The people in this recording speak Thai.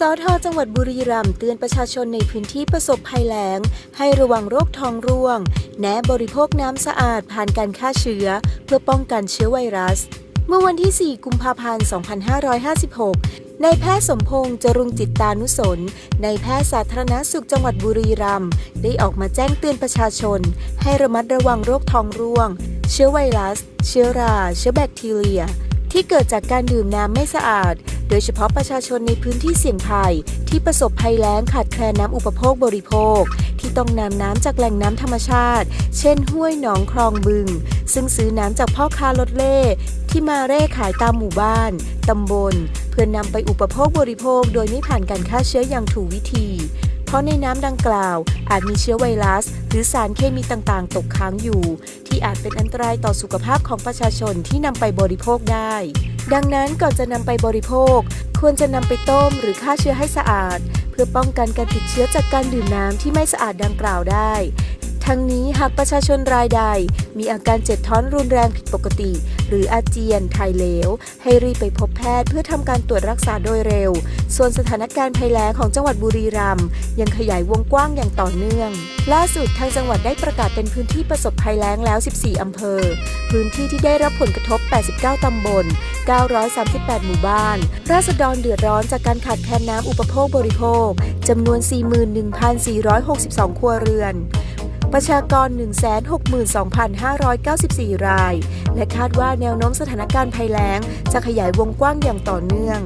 สอทจังหวัดบุรีรัมย์เตือนประชาชนในพื้นที่ประสบภัยแล้ง ให้ระวังโรคท้องร่วง แนะบริโภคน้ำสะอาดผ่านการฆ่าเชื้อ เพื่อป้องกันเชื้อไวรัส เมื่อวันที่ 4 กุมภาพันธ์ 2556นายแพทย์สมพงษ์จรุงจิตตานุสนนายแพทย์สาธารณสุขจังหวัดบุรีรัมย์ได้ออกมาแจ้งเตือนประชาชน ให้ระมัดระวังโรคท้องร่วง เชื้อไวรัส เชื้อรา เชื้อแบคทีเรีย ที่เกิดจากการดื่มน้ำไม่สะอาด โดยเฉพาะประชาชนในพื้นที่เสี่ยงภัย ที่ประสบภัยแล้งขาดแคลนน้ำอุปโภคบริโภค ที่ต้องนำน้ำจากแหล่งน้ำธรรมชาติ เช่นห้วยหนองคลองบึง ซึ่งซื้อน้ำจากพ่อค้ารถเล่ที่มาเร่ขายตามหมู่บ้าน ตำบล เพื่อนนำไปอุปโภคบริโภค โดยไม่ผ่านการฆ่าเชื้ออย่างถูกวิธี เพราะในน้ำดังกล่าว อาจมีเชื้อไวรัส หรือสารเคมีต่างๆ ตกค้างอยู่ ที่อาจเป็นอันตรายต่อสุขภาพของประชาชนที่นำไปบริโภคได้ ดังนั้นก่อนจะนำไปบริโภค ควรจะนำไปต้มหรือฆ่าเชื้อให้สะอาด เพื่อป้องกันการติดเชื้อจากการดื่มน้ำที่ไม่สะอาดดังกล่าวได้ ทั้งนี้หากประชาชนรายใด มีอาการเจ็บท้อนรุนแรงผิดปกติ หรืออาเจียนถ่ายเหลว ให้รีบไปพบแพทย์เพื่อทำการตรวจรักษาโดยเร็ว ส่วนสถานการณ์ภัยแล้งของจังหวัดบุรีรัมย์ยังขยายวงกว้างอย่างต่อเนื่อง ล่าสุดทางจังหวัดได้ประกาศเป็นพื้นที่ประสบภัยแล้งแล้ว 14 อำเภอ พื้นที่ที่ได้รับผลกระทบ 89 ตำบล 938 หมู่บ้าน ราษฎรเดือดร้อนจากการขาดแคลนน้ำอุปโภคบริโภคจำนวน 41,462 ครัวเรือน ประชากร 162,594 ราย และคาดว่าแนวโน้มสถานการณ์ภัยแล้งจะขยายวงกว้างอย่างต่อเนื่อง